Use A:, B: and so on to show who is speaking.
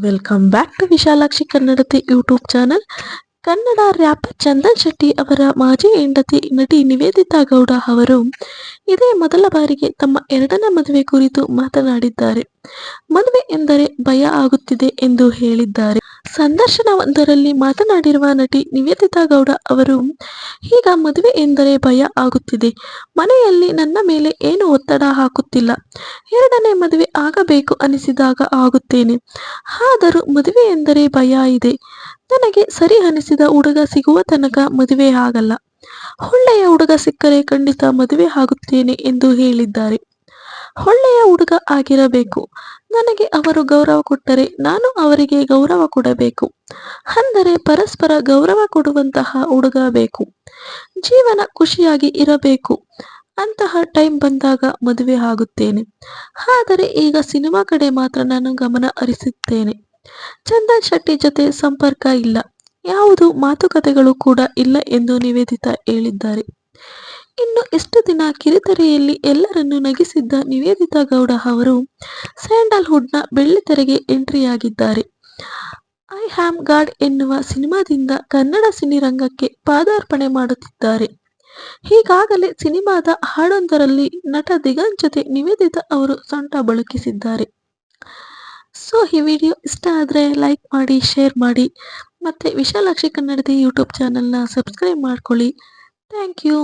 A: Welcome back to Vishalakshi Kannadati YouTube channel Kannada rapper Chandan Shetty ಅವರ ಮಾಜಿ ಹೆಂಡತಿ ನಟಿ ನಿವೇದಿತಾ ಗೌಡ ಅವರು ಇದೇ ಮೊದಲ ಬಾರಿಗೆ ತಮ್ಮ ಎರಡನೇ ಮದುವೆ ಕುರಿತು ಮಾತನಾಡಿದ್ದಾರೆ. ಮದುವೆ ಎಂದರೆ ಭಯ ಆಗುತ್ತಿದೆ ಎಂದು ಹೇಳಿದ್ದಾರೆ. ಸಂದರ್ಶನವೊಂದರಲ್ಲಿ ಮಾತನಾಡಿರುವ ನಟಿ ನಿವೇದಿತಾ ಗೌಡ ಅವರು, ಈಗ ಮದುವೆ ಎಂದರೆ ಭಯ ಆಗುತ್ತಿದೆ. ಮನೆಯಲ್ಲಿ ನನ್ನ ಮೇಲೆ ಏನು ಒತ್ತಡ ಹಾಕುತ್ತಿಲ್ಲ. ಎರಡನೇ ಮದುವೆ ಆಗಬೇಕು ಅನಿಸಿದಾಗ ಆಗುತ್ತೇನೆ. ಆದರೂ ಮದುವೆ ಎಂದರೆ ಭಯ ಇದೆ. ನನಗೆ ಸರಿ ಅನಿಸಿದ ಹುಡುಗ ಸಿಗುವ ತನಕ ಮದುವೆ ಆಗಲ್ಲ. ಒಳ್ಳೆಯ ಹುಡುಗ ಸಿಕ್ಕರೆ ಖಂಡಿತ ಮದುವೆ ಆಗುತ್ತೇನೆ ಎಂದು ಹೇಳಿದ್ದಾರೆ. ಒಳ್ಳೆಯ ಹುಡುಗ ಆಗಿರಬೇಕು. ನನಗೆ ಅವರು ಗೌರವ ಕೊಟ್ಟರೆ ನಾನು ಅವರಿಗೆ ಗೌರವ ಕೊಡಬೇಕು. ಅಂದರೆ ಪರಸ್ಪರ ಗೌರವ ಕೊಡುವಂತಹ ಹುಡುಗ ಬೇಕು. ಜೀವನ ಖುಷಿಯಾಗಿ ಇರಬೇಕು. ಅಂತಹ ಟೈಮ್ ಬಂದಾಗ ಮದುವೆ ಆಗುತ್ತೇನೆ. ಆದರೆ ಈಗ ಸಿನಿಮಾ ಕಡೆ ಮಾತ್ರ ನಾನು ಗಮನ ಹರಿಸುತ್ತೇನೆ. ಚಂದನ್ ಶೆಟ್ಟಿ ಜೊತೆ ಸಂಪರ್ಕ ಇಲ್ಲ. ಯಾವುದು ಮಾತುಕತೆಗಳು ಕೂಡ ಇಲ್ಲ ಎಂದು ನಿವೇದಿತಾ ಹೇಳಿದ್ದಾರೆ. ಇನ್ನು ಎಷ್ಟು ದಿನ ಕಿರುತೆರೆಯಲ್ಲಿ ಎಲ್ಲರನ್ನು ನಗಿಸಿದ್ದ ನಿವೇದಿತಾ ಗೌಡ ಅವರು ಸ್ಯಾಂಡಲ್ವುಡ್ನ ಬೆಳ್ಳಿತೆರೆಗೆ ಎಂಟ್ರಿಯಾಗಿದ್ದಾರೆ. ಐ ಹ್ಯಾಮ್ ಗಾಡ್ ಎನ್ನುವ ಸಿನಿಮಾದಿಂದ ಕನ್ನಡ ಸಿನಿರಂಗಕ್ಕೆ ಪಾದಾರ್ಪಣೆ ಮಾಡುತ್ತಿದ್ದಾರೆ. ಹೀಗಾಗಲೇ ಸಿನಿಮಾದ ಹಾಡೊಂದರಲ್ಲಿ ನಟ ದಿಗಂತ್ ಜೊತೆ ನಿವೇದಿತಾ ಅವರು ಸೊಂಟ ಬಳುಕಿಸಿದ್ದಾರೆ. ಸೊ ಈ ವಿಡಿಯೋ ಇಷ್ಟ ಆದರೆ ಲೈಕ್ ಮಾಡಿ ಶೇರ್ ಮಾಡಿ. ಮತ್ತು ವಿಶಾಲಾಕ್ಷಿ ಕನ್ನಡದ ಯೂಟ್ಯೂಬ್ ಚಾನಲ್ನ ಸಬ್ಸ್ಕ್ರೈಬ್ ಮಾಡ್ಕೊಳ್ಳಿ. Thank you